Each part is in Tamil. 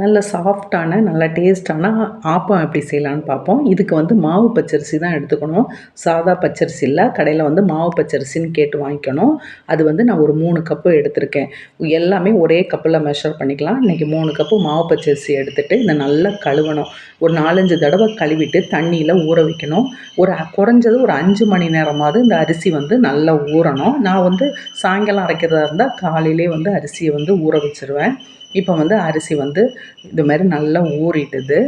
நல்ல சாஃப்டான நல்ல டேஸ்டான ஆப்பம் எப்படி செய்யலான்னு பார்ப்போம். இதுக்கு வந்து மாவு பச்சரிசி தான் எடுத்துக்கணும். சாதா பச்சரிசி இல்லை கடையில் வந்து மாவு பச்சரிசின்னு கேட்டு வாங்கிக்கணும். அது வந்து நான் ஒரு மூணு கப்பு எடுத்திருக்கேன். எல்லாமே ஒரே கப்பில் மெஷர் பண்ணிக்கலாம். இன்றைக்கி மூணு கப்பு மாவு பச்சரிசி எடுத்துகிட்டு இதை நல்லா கழுவணும். ஒரு நாலஞ்சு தடவை கழுவிட்டு தண்ணியில் ஊற வைக்கணும். ஒரு குறைஞ்சது ஒரு அஞ்சு மணி நேரமாவது இந்த அரிசி வந்து நல்லா ஊறணும். நான் வந்து சாயங்காலம் அரைக்கிறதா இருந்தால் காலையிலே வந்து அரிசியை வந்து ஊற வச்சுருவேன். இப்போ வந்து அரிசி வந்து இது மாதிரி நல்லா ஊறிட்டுது.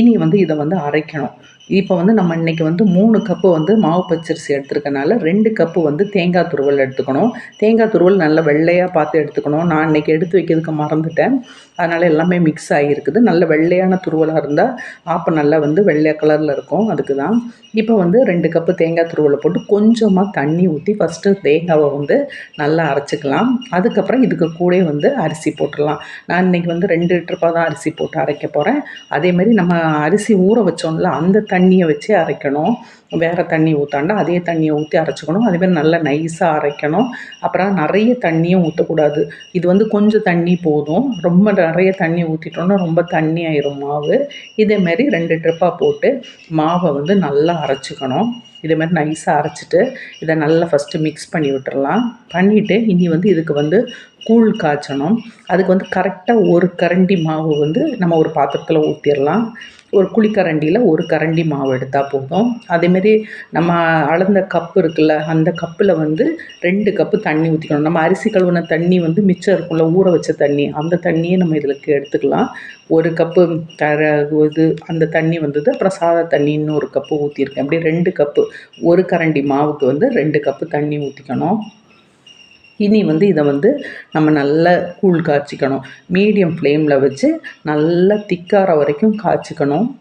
இனி வந்து இதை வந்து அரைக்கணும். இப்போ வந்து நம்ம இன்றைக்கி வந்து மூணு கப்பு வந்து மாவு பச்சரிசி எடுத்துருக்கனால ரெண்டு கப்பு வந்து தேங்காய் துருவல் எடுத்துக்கணும். தேங்காய் துருவல் நல்லா வெள்ளையாக பார்த்து எடுத்துக்கணும். நான் இன்றைக்கி எடுத்து வைக்கிறதுக்கு மறந்துட்டேன். அதனால் எல்லாமே மிக்ஸ் ஆகியிருக்குது. நல்ல வெள்ளையான துருவலாக இருந்தால் ஆப்பம் நல்லா வந்து வெள்ளை கலரில் இருக்கும். அதுக்கு தான் இப்போ வந்து ரெண்டு கப்பு தேங்காய் துருவலை போட்டு கொஞ்சமாக தண்ணி ஊற்றி ஃபஸ்ட்டு தேங்காவை வந்து நல்லா அரைச்சிக்கலாம். அதுக்கப்புறம் இதுக்கு கூட வந்து அரிசி போட்டுடலாம். நான் இன்றைக்கி வந்து ரெண்டு ட்ரிப்பாக தான் அரிசி போட்டு அரைக்க போகிறேன் அதேமாரி நம்ம அரிசி ஊற வச்சோம்ல அந்த தண்ணியை வச்சு அரைக்கணும். வேறு தண்ணி ஊற்றாண்டா அதே தண்ணியை ஊற்றி அரைச்சிக்கணும். அதேமாதிரி நல்லா நைஸாக அரைக்கணும். அப்புறம் நிறைய தண்ணியும் ஊற்றக்கூடாது இது வந்து கொஞ்சம் தண்ணி போதும். ரொம்ப நிறைய தண்ணி ஊற்றிட்டோன்னா ரொம்ப தண்ணி ஆயிரும் மாவு. இதேமாரி ரெண்டு ட்ரிப்பாக போட்டு மாவை வந்து நல்லா அரைச்சிக்கணும். இதேமாதிரி நைஸாக அரைச்சிட்டு இதை நல்லா ஃபஸ்ட்டு மிக்ஸ் பண்ணி விட்டுறலாம். பண்ணிவிட்டு இனி வந்து இதுக்கு வந்து கூழ் காய்ச்சணும். அதுக்கு வந்து கரெக்டாக ஒரு கரண்டி மாவு வந்து நம்ம ஒரு பாத்திரத்தில் ஊற்றிடலாம் ஒரு குழிக்கரண்டியில் ஒரு கரண்டி மாவு எடுத்தால் போதும். அதேமாரி நம்ம அளந்த கப்பு இருக்குல்ல அந்த கப்பில் வந்து ரெண்டு கப்பு தண்ணி ஊற்றிக்கணும் நம்ம அரிசி கழுவுன தண்ணி வந்து மிச்சம் இருக்கும்ல ஊற வச்ச தண்ணி அந்த தண்ணியை நம்ம இதில் எடுத்துக்கலாம். ஒரு கப்பு தர இது அந்த தண்ணி வந்தது அப்புறம் சாதா தண்ணி இன்னொரு கப்பு ஊற்றிருக்கேன் அப்படியே ரெண்டு கப்பு ஒரு கரண்டி மாவுக்கு வந்து ரெண்டு கப்பு தண்ணி ஊற்றிக்கணும் இனி வந்து இதை வந்து நம்ம நல்லா கூழ் காய்ச்சிக்கணும். மீடியம் ஃப்ளேமில் வச்சு நல்லா திக்கார வரைக்கும் காய்ச்சிக்கணும்.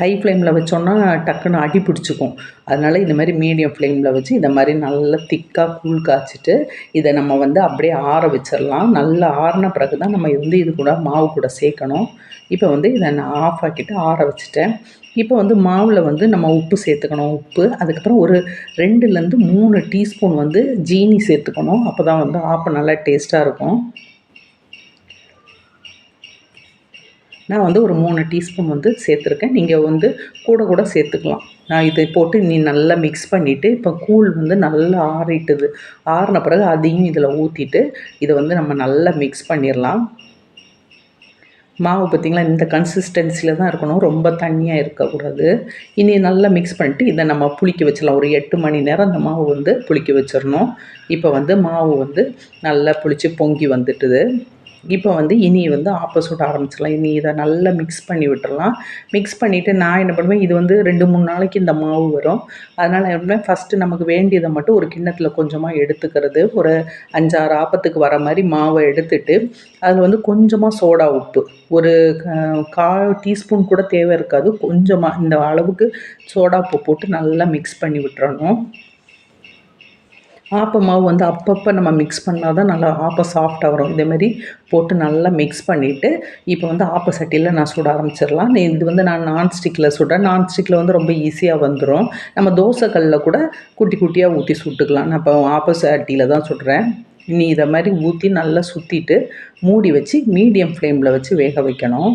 ஹை ஃப்ளேமில் வச்சோன்னா டக்குன்னு அடி பிடிச்சிக்கும். அதனால் இந்த மாதிரி மீடியம் ஃப்ளேமில் வச்சு இதை மாதிரி நல்லா திக்காக கூழ் காய்ச்சிட்டு இதை நம்ம வந்து அப்படியே ஆற வச்சிடலாம். நல்லா ஆறின பிறகு தான் நம்ம வந்து இது கூட மாவு கூட சேர்க்கணும். இப்போ வந்து இதை நான் ஆஃப் ஆக்கிட்டு ஆற வச்சுட்டேன். இப்போ வந்து மாவில் வந்து நம்ம உப்பு சேர்த்துக்கணும். உப்பு அதுக்கப்புறம் ஒரு ரெண்டுலேருந்து மூணு டீஸ்பூன் வந்து ஜீனி சேர்த்துக்கணும். அப்போ தான் வந்து ஆப்பம் நல்லா டேஸ்ட்டாக இருக்கும். நான் வந்து ஒரு மூணு டீஸ்பூன் வந்து சேர்த்துருக்கேன். நீங்கள் வந்து கூட கூட சேர்த்துக்கலாம். நான் இதை போட்டு நீ நல்லா மிக்ஸ் பண்ணிவிட்டு இப்போ கூழ் வந்து நல்லா ஆறிட்டுது. ஆறின பிறகு அதையும் இதில் ஊற்றிட்டு இதை வந்து நம்ம நல்லா மிக்ஸ் பண்ணிடலாம் மாவு பார்த்திங்களா இந்த கன்சிஸ்டன்சியில் தான் இருக்கணும். ரொம்ப தண்ணியாக இருக்கக்கூடாது. இனி நல்லா மிக்ஸ் பண்ணிட்டு இதை நம்ம புளிக்க வச்சிடலாம். ஒரு எட்டு மணி நேரம் அந்த மாவு வந்து புளிக்க வச்சிடணும் இப்போ வந்து மாவு வந்து நல்லா புளித்து பொங்கி வந்துட்டுது. இப்போ வந்து இனி வந்து ஆப்ப ஆரம்பிச்சிடலாம். இனி இதை நல்லா மிக்ஸ் பண்ணி விட்டுறலாம். மிக்ஸ் பண்ணிவிட்டு நான் என்ன பண்ணுவேன் இது வந்து ரெண்டு மூணு நாளைக்கு இந்த மாவு வரும். அதனால் என்ன ஃபஸ்ட்டு நமக்கு வேண்டியதை மட்டும் ஒரு கிண்ணத்தில் கொஞ்சமாக எடுத்துக்கிறது. ஒரு அஞ்சாறு ஆப்பத்துக்கு வர மாதிரி மாவை எடுத்துட்டு அதில் வந்து கொஞ்சமாக சோடா உப்பு. ஒரு கால் டீஸ்பூன் கூட தேவை இருக்காது. கொஞ்சமாக இந்த அளவுக்கு சோடா உப்பு போட்டு நல்லா மிக்ஸ் பண்ணி விட்டுறணும். ஆப்ப மாவு வந்து அப்பப்போ நம்ம மிக்ஸ் பண்ணால் தான் நல்லா ஆப்பம் சாஃப்டாக வரும். இதேமாரி போட்டு நல்லா மிக்ஸ் பண்ணிவிட்டு இப்போ வந்து ஆப்ப சட்டியில் நான் சுட ஆரம்பிச்சிடலாம். இது வந்து நான் நான்ஸ்டிக்கில் சுடுறேன். நான்ஸ்டிக்கில் வந்து ரொம்ப ஈஸியாக வந்துடும் நம்ம தோசைக்கல்லில் கூட குட்டி குட்டியாக ஊற்றி சுட்டுக்கலாம். நான் இப்போ ஆப்ப சட்டியில் தான் சுடுறேன். நீ இதை மாதிரி ஊற்றி நல்லா சுற்றிட்டு மூடி வச்சு மீடியம் ஃப்ளேமில் வச்சு வேக வைக்கணும்.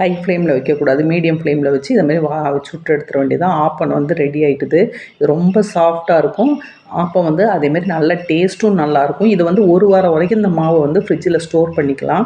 ஹை ஃப்ளேமில் வைக்கக்கூடாது மீடியம் ஃப்ளேமில் வச்சு இதை மாதிரி வா சுட்டு எடுத்துட வேண்டியதான் ஆப்பம் வந்து ரெடி ஆகிட்டுது இது ரொம்ப சாஃப்டாக இருக்கும். ஆப்பம் வந்து அதேமாரி நல்ல டேஸ்ட்டும் நல்லாயிருக்கும் இது வந்து ஒரு வாரம் வரைக்கும் இந்த மாவை வந்து ஃப்ரிட்ஜில் ஸ்டோர் பண்ணிக்கலாம்.